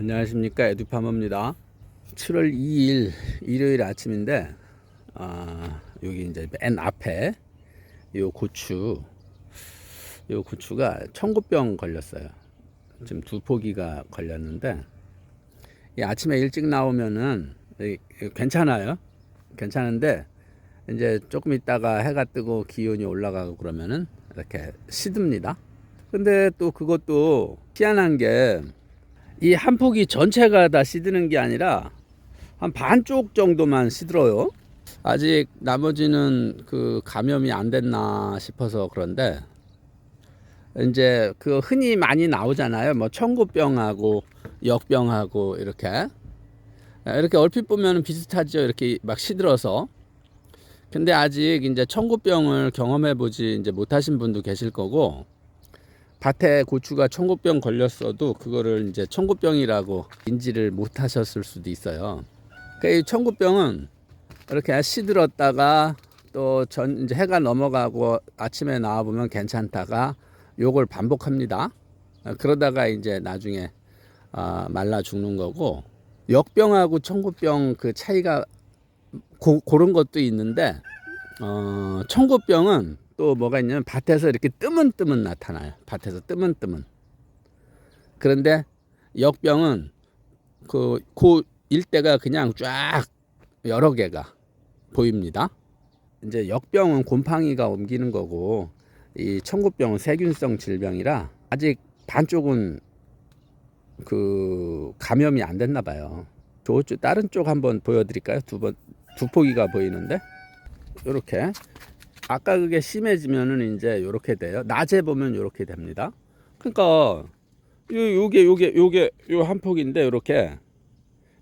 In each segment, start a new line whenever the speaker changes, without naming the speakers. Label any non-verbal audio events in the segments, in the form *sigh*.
안녕하십니까. 에듀파머입니다. 7월 2일 일요일 아침인데 아, 여기 이제 맨 앞에 요 고추 요 고추가 청고병 걸렸어요. 지금 두 포기가 걸렸는데 이 아침에 일찍 나오면은 괜찮아요? 괜찮은데 이제 조금 있다가 해가 뜨고 기온이 올라가고 그러면은 이렇게 시듭니다. 근데 또 그것도 희한한 게 이 한 폭이 전체가 다 시드는 게 아니라 한 반쪽 정도만 시들어요. 아직 나머지는 그 감염이 안 됐나 싶어서 그런데 이제 그 흔히 많이 나오잖아요. 뭐 청구병하고 역병하고 이렇게 이렇게 얼핏 보면 비슷하죠. 이렇게 막 시들어서 근데 아직 이제 청구병을 경험해 보지 이제 못하신 분도 계실 거고 밭에 고추가 청고병 걸렸어도 그거를 이제 청고병이라고 인지를 못 하셨을 수도 있어요. 그러니까 이 청고병은 이렇게 시들었다가 또 전 이제 해가 넘어가고 아침에 나와 보면 괜찮다가 요걸 반복합니다. 아, 그러다가 이제 나중에 아, 말라 죽는 거고 역병하고 청고병 그 차이가 고, 그런 것도 있는데 어, 청고병은 또 뭐가 있냐면 밭에서 이렇게 뜨문뜨문 나타나요. 밭에서 뜨문뜨문. 그런데 역병은 그, 그 일대가 그냥 쫙 여러 개가 보입니다. 이제 역병은 곰팡이가 옮기는 거고 이 청고병은 세균성 질병이라 아직 반쪽은 그 감염이 안 됐나 봐요. 저쪽 다른 쪽 한번 보여드릴까요? 두 번 두 포기가 보이는데 이렇게 아까 그게 심해지면은 이제 이렇게 돼요. 낮에 보면 이렇게 됩니다. 그러니까 요 요게 요게 요게 요 한 폭인데 이렇게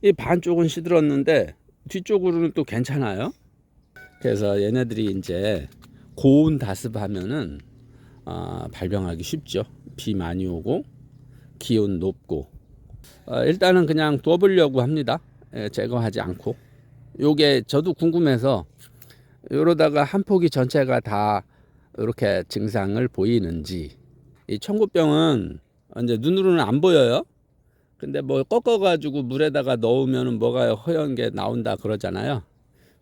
이 반쪽은 시들었는데 뒤쪽으로는 또 괜찮아요. 그래서 얘네들이 이제 고온 다습하면은 아, 발병하기 쉽죠. 비 많이 오고 기온 높고 어, 일단은 그냥 둬보려고 합니다. 예, 제거하지 않고 요게 저도 궁금해서 이러다가 한 포기 전체가 다 이렇게 증상을 보이는지 이 청구병은 이제 눈으로는 안 보여요. 근데 뭐 꺾어가지고 물에다가 넣으면은 뭐가 허연 게 나온다 그러잖아요.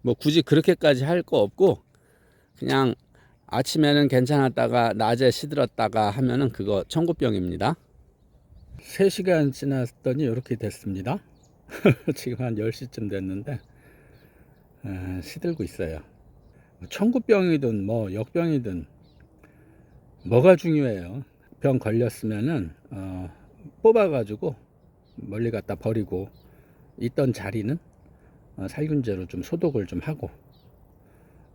뭐 굳이 그렇게까지 할 거 없고 그냥 아침에는 괜찮았다가 낮에 시들었다가 하면은 그거 청구병입니다. 3시간 지났더니 이렇게 됐습니다. *laughs* 지금 한 10시쯤 됐는데 아, 시들고 있어요. 청구병이든 뭐 역병이든 뭐가 중요해요. 병 걸렸으면은 어, 뽑아가지고 멀리 갖다 버리고 있던 자리는 어, 살균제로 좀 소독을 좀 하고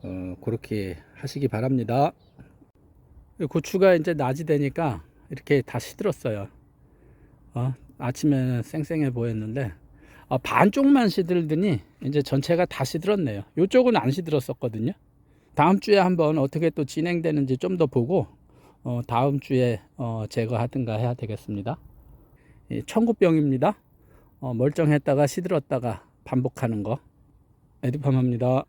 어, 그렇게 하시기 바랍니다. 고추가 이제 낮이 되니까 이렇게 다 시들었어요. 어, 아침에는 쌩쌩해 보였는데 어, 반쪽만 시들더니 이제 전체가 다 시들었네요. 이쪽은 안 시들었었거든요. 다음 주에 한번 어떻게 또 진행되는지 좀 더 보고 어, 다음 주에 어, 제거하든가 해야 되겠습니다. 이 청구병입니다. 어, 멀쩡했다가 시들었다가 반복하는 거 에듀팜합니다.